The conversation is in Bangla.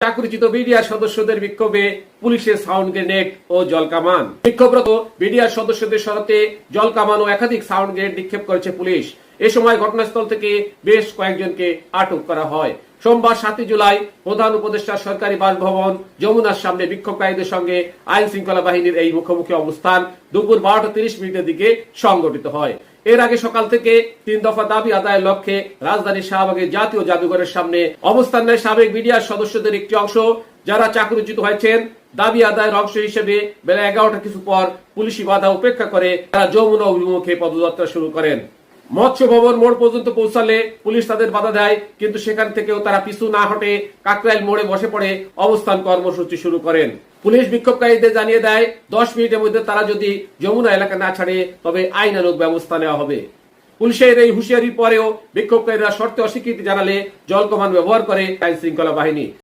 চাকরিচ্যুত বিডিআর সদস্যদের বিক্ষোভে পুলিশের সাউন্ড গ্রেনেড ও জলকামান বিক্ষোভরত বিডিআর সদস্যদের সরাতে জলকামান ও একাধিক সাউন্ড গ্রেনেড নিক্ষেপ করেছে পুলিশ। এ সময় ঘটনাস্থল থেকে বেশ কয়েকজনকে আটক করা হয়। সোমবার সাতই জুলাই প্রধান উপদেষ্টা সরকারি বাসভবন যমুনার সামনে বিক্ষোভকারীদের সঙ্গে আইন শৃঙ্খলা বাহিনীর এই মুখোমুখি অবস্থান দুপুর বারোটা তিরিশ মিনিটের দিকে সংগঠিত হয়। এর আগে সকাল থেকে তিন দফা দাবি আদায়ের লক্ষ্যে রাজধানীর শাহবাগের জাতীয় জাদুঘরের সামনে অবস্থান নেয় সাবেক বিডিআর সদস্যদের একটি অংশ। যারা চাকরিচ্যুত হয়েছেন, দাবি আদায়ের অংশ হিসেবে বেলা এগারোটা কিছু পর পুলিশি বাধা উপেক্ষা করে তারা যমুনা অভিমুখে পদযাত্রা শুরু করেন। মৎস্য ভবন মোড় পর্যন্ত পৌঁছালে পুলিশ তাদের বাধা দেয়, কিন্তু সেখান থেকেও তারা পিছু না হটে কাকরাইল মোড়ে বসে পড়ে অবস্থান কর্মসূচি শুরু করেন। পুলিশ বিক্ষোভকারীদের জানিয়ে দেয়, দশ মিনিটের মধ্যে তারা যদি যমুনা এলাকা না ছাড়ে, তবে আইনানুগ ব্যবস্থা নেওয়া হবে। পুলিশের এই হুঁশিয়ারির পরেও বিক্ষোভকারীরা শর্তে অস্বীকৃতি জানালে জল কমান ব্যবহার করে আইন শৃঙ্খলা বাহিনী।